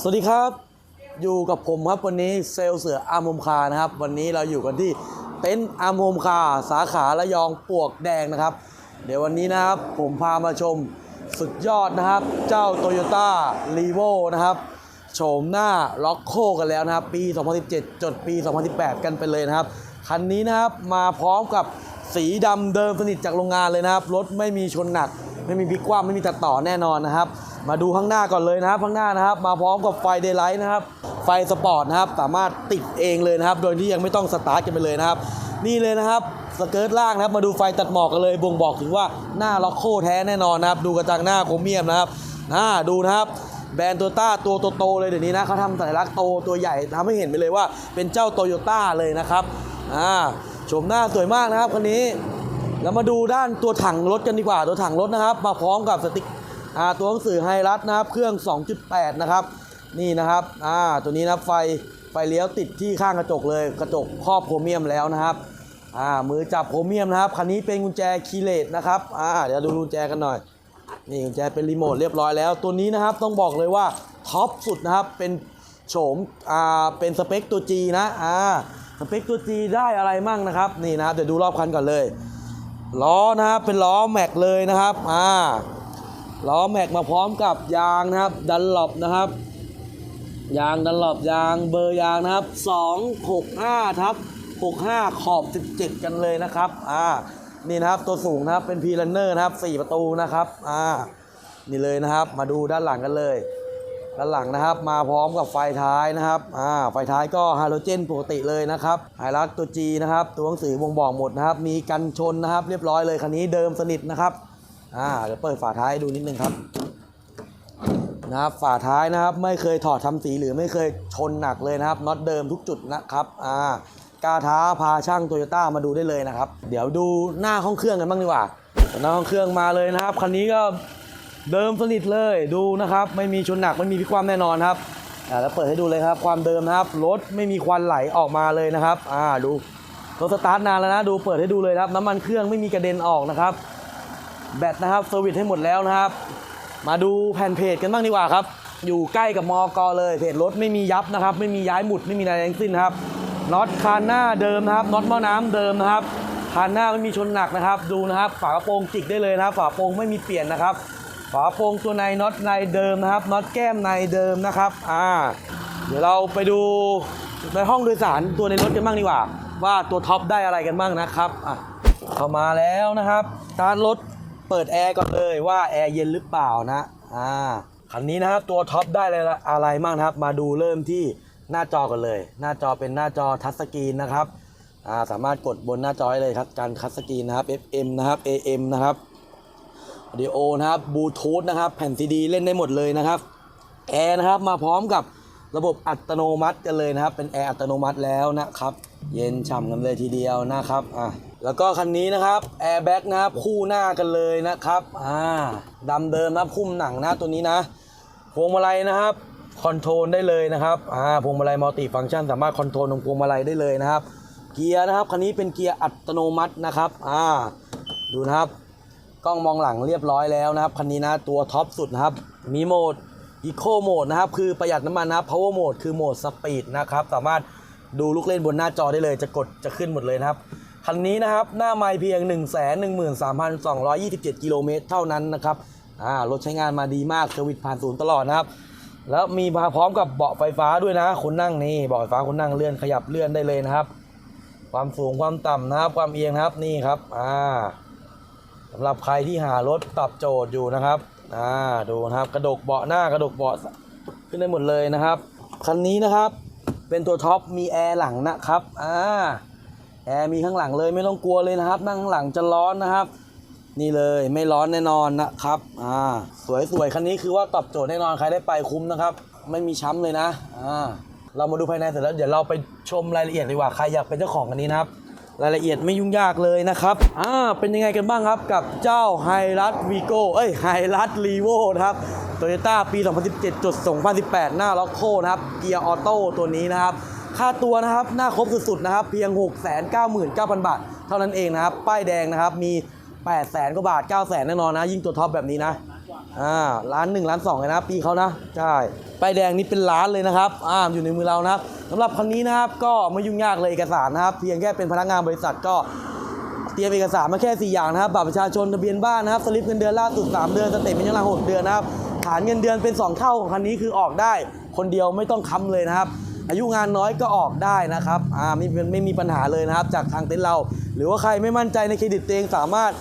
สวัสดีครับ อยู่กับผมครับวันนี้เซลเสืออาร์มมคานะครับ วันนี้เราอยู่กันที่เต็นท์อาร์มมคาสาขาระยองปวกแดงนะครับ เดี๋ยววันนี้นะครับผมพามาชมสุดยอดนะครับ เจ้า Toyota r e v o นะครับโฉมหน้าล็อกโคกันแล้วนะครับ ปี 2017 จดปี 2018 กันไปเลยนะครับ คันนี้นะครับมาพร้อมกับสีดำเดิมสนิทจากโรงงานเลยนะครับ รถไม่มีชนหนัก ไม่มีพลิกคว่ำไม่มีตัดต่อแน่นอนนะครับ มาดูข้างหน้าก่อนเลยนะครับข้างหน้านะครับ มาพร้อมกับไฟเดย์ไลท์นะครับ ไฟสปอร์ตนะครับสามารถติดเองเลยนะครับ โดยที่ยังไม่ต้องสตาร์ทกันไปเลยนะครับ นี่เลยนะครับสเกิร์ตล่างนะครับ มาดูไฟตัดหมอกกันเลยบ่งบอกถึงว่าหน้าล็อกโคแท้แน่นอนนะครับ ดูกระจังหน้าโครเมียมนะครับอ่าดูนะครับแบรนด์โตโยต้าตัวโตๆเลยเดี๋ยวนี้นะเขาทำสัญลักษณ์โตตัวใหญ่ทำให้เห็นไปเลยว่าเป็นเจ้าโตโยต้าเลยนะครับอ่าโฉมหน้าสวยมากนะครับคันนี้ แล้วมาดูด้านตัวถังรถกันดีกว่าตัวถังรถนะครับ มาพร้อมกับสติก ตัวหนังสือไฮรัสนะครับ เครื่อง 2.8 นะครับ นี่นะครับตัวนี้นะไฟไฟเลี้ยวติดที่ข้างกระจกเลยกระจกครอบโครเมียมแล้วนะครับมือจับโครเมียมนะครับคันนี้เป็นกุญแจคีเลสนะครับเดี๋ยวดูกุญแจกันหน่อยนี่กุญแจเป็นรีโมทเรียบร้อยแล้ว ตัวนี้นะครับต้องบอกเลยว่าท็อปสุดนะครับเป็นโฉมอ่าเป็นสเปคตัว G นะอ่าสเปคตัว G ได้อะไรมั่งนะครับ นี่นะครับเดี๋ยวดูรอบคันก่อนเลยล้อนะครับเป็นล้อแม็กเลยนะครับอ่า ล้อแม็กมาพร้อมกับยางนะครับ ดันหลบนะครับ ยางดันหลบยางเบอร์ยางนะครับ 265ทับ65 ขอบ 17 กันเลยนะครับอ่านี่นะครับตัวสูงนะครับเป็นพีลันเนอร์นะครับ 4 ประตูนะครับอ่านี่เลยนะครับ มาดูด้านหลังกันเลยด้านหลังนะครับมาพร้อมกับไฟท้ายนะครับอ่าไฟท้ายก็ฮาโลเจนปกติเลยนะครับไฮรักตัว G นะครับตัวหนังสือบ่งบอกหมดนะครับ มีกันชนนะครับ เรียบร้อยเลยคันนี้เดิมสนิทนะครับ อ่าเดี๋ยวเปิดฝาท้ายให้ดูนิดนึงครับนะครับฝาท้ายนะครับไม่เคยถอดทำสีหรือไม่เคยชนหนักเลยนะครับน็อตเดิมทุกจุดนะครับอ่าก้าท้าพาช่างโตโยต้ามาดูได้เลยนะครับ เดี๋ยวดูหน้าห้องเครื่องกันบ้างดีกว่าหน้าห้องเครื่องมาเลยนะครับคันนี้ก็เดิมสนิทเลยดูนะครับ ไม่มีชนหนักไม่มีพิความแน่นอนครับอ่าแล้วเปิดให้ดูเลยครับความเดิมนะครับรถไม่มีควันไหลออกมาเลยนะครับอ่าดูรถสตาร์ทนานแล้วนะดูเปิดให้ดูเลยครับน้ำมันเครื่องไม่มีกระเด็นออกนะครับ แบตนะครับเซอร์วิสให้หมดแล้วนะครับ มาดูแผ่นเพจกันบ้างดีกว่าครับ อยู่ใกล้กับมอกเลย เพจรถไม่มียับนะครับ ไม่มีย้ายหมุดไม่มีอะไรทั้งสิ้นครับน็อตคานหน้าเดิมนะครับน็อตหม้อน้ำเดิมนะครับคานหน้าไม่มีชนหนักนะครับ ดูนะครับ ฝากระโปรงจิกได้เลยนะครับ ฝากระโปรงไม่มีเปลี่ยนนะครับ ฝากระโปรงตัวในน็อตในเดิมนะครับน็อตแก้มในเดิมนะครับอ่าเดี๋ยวเราไปดูในห้องโดยสารตัวในรถกันบ้างดีกว่า ว่าตัวท็อปได้อะไรกันบ้างนะครับอะเข้ามาแล้วนะครับสตารรถ เปิดแอร์ก่อนเลยว่าแอร์เย็นหรือเปล่านะอ่าคันนี้นะครับตัวท็อปได้อะไรอะไรบ้างนะครับ มาดูเริ่มที่หน้าจอกันเลย หน้าจอเป็นหน้าจอทัชสกรีนนะครับอ่าสามารถกดบนหน้าจอได้เลยครับการทัชสกรีนนะครับ FM นะครับ AM นะครับวิดีโอนะครับบลูทูธนะครับแผ่นซีดีเล่นได้หมดเลยนะครับแอร์นะครับมาพร้อมกับระบบอัตโนมัติกันเลยนะครับ เป็นแอร์อัตโนมัติแล้วนะครับ เย็นฉ่ำกันเลยทีเดียวนะครับอะ แล้วก็คันนี้นะครับแอร์แบ็กนะครับคู่หน้ากันเลยนะครับอ่าดำเดิมนะคุ้มหนังนะตัวนี้นะพวงมาลัยนะครับคอนโทรลได้เลยนะครับอ่าพวงมาลัยมัลติฟังก์ชันสามารถคอนโทรลตรงพวงมาลัยได้เลยนะครับ เกียร์นะครับคันนี้เป็นเกียร์อัตโนมัตินะครับอ่าดูนะครับกล้องมองหลังเรียบร้อยแล้วนะครับคันนี้นะตัวท็อปสุดนะครับมีโหมด Eco Mode นะครับคือประหยัดน้ำมันนะครับ Power Mode คือโหมดสปีดนะครับสามารถดูลูกเล่นบนหน้าจอได้เลย จะกดจะขึ้นหมดเลยนะครับ คันนี้นะครับ หน้าไม่เพียง 1 1 3 2 2 7 กิโลเมตรเท่านั้นนะครับอ่ารถใช้งานมาดีมากเซอร์วิสผ่านศูนย์ตลอดนะครับ แล้วมีมาพร้อมกับเบาะไฟฟ้าด้วยนะคนนั่งนี่เบาะไฟฟ้าคนนั่งเลื่อนขยับเลื่อนได้เลยนะครับ ความสูงความต่ำนะครับ ความเอียงนะครับนี่ครับอ่าสำหรับใครที่หารถตอบโจทย์อยู่นะครับอ่าดูนะครับกระดกเบาะหน้ากระดกเบาะขึ้นได้หมดเลยนะครับคันนี้นะครับเป็นตัวท็อปมีแอร์หลังนะครับอ่า แอร์มีข้างหลังเลยไม่ต้องกลัวเลยนะครับ นั่งข้างหลังจะร้อนนะครับ นี่เลยไม่ร้อนแน่นอนนะครับอ่าสวยๆคันนี้คือว่าตอบโจทย์แน่นอนใครได้ไปคุ้มนะครับ ไม่มีช้ำเลยนะอ่าเรามาดูภายในเสร็จแล้วเดี๋ยวเราไปชมรายละเอียดดีกว่าใครอยากเป็นเจ้าของคันนี้นะครับรายละเอียดไม่ยุ่งยากเลยนะครับ อ่า เป็นยังไงกันบ้างครับกับเจ้าไฮรั v วีโก้เอ้ยไฮรั v รีโวนะครับโตโยต้าปี 2017จุด2018 หน้าล็อกโคนะครับ เกียร์ออโต้ตัวนี้นะครับ ค่าตัวนะครับหน้าครบสุดๆนะครับเพียง 699,000 บาท เท่านั้นเองนะครับ ป้ายแดงนะครับมี800,000กว่าบาท900,000แน่นอนนะ ยิ่งตัวท็อปแบบนี้นะอ่าล้านหนึ่งล้านสองเลยนะปีเขานะใช่ป้ายแดงนี่เป็นล้านเลยนะครับอ่าอยู่ในมือเรานะครับสำหรับคันนี้นะครับก็ไม่ยุ่งยากเลยเอกสารนะครับ เพียงแค่เป็นพนักงานบริษัทก็เตรียมเอกสารมาแค่ 4 อย่างนะครับบัตรประชาชนทะเบียนบ้านนะครับสลิปเงินเดือนล่าสุด 3 เดือนสเตทเมนต์ย้อนหลัง6เดือนนะครับฐานเงินเดือนเป็น 2 เท่าของคันนี้คือออกได้ คนเดียวไม่ต้องค้ำเลยนะครับ อายุงานน้อยก็ออกได้นะครับอ่าไม่เป็นไม่มีปัญหาเลยนะครับ จากทางเต็นท์เรา หรือว่าใครไม่มั่นใจในเครดิตตัวเองสามารถ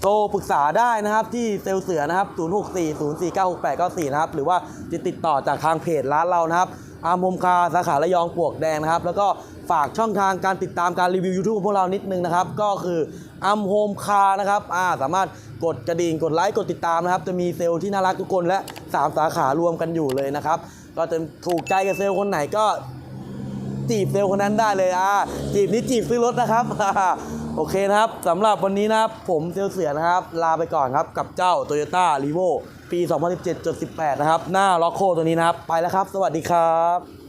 โทรปรึกษาได้นะครับที่เซลเสือนะครับ 0640496894 นะครับ หรือว่าจะติดต่อจากทางเพจร้านเรานะครับ อาร์มโฮมคาสาขาระยองปลวกแดงนะครับ แล้วก็ฝากช่องทางการติดตามการรีวิว YouTube ของพวกเรานิดนึงนะครับ ก็คืออาร์มโฮมคานะครับอ่าสามารถกดกระดิ่งกดไลค์กดติดตามนะครับ จะมีเซลล์ที่น่ารักทุกคนและ 3 สาขารวมกันอยู่เลยนะครับ ก็จะถูกใจกับเซลล์คนไหนก็ จีบเซลล์คนนั้นได้เลยอ่าจีบนี้จีบซื้อรถนะครับโอเคนะครับสำหรับวันนี้นะครับผมเซลเสือนะครับ ลาไปก่อนครับกับเจ้า Toyota r e v o ปี 2017.18 นะครับ หน้าล็อกโคตัวนี้นะครับ ไปแล้วครับ สวัสดีครับ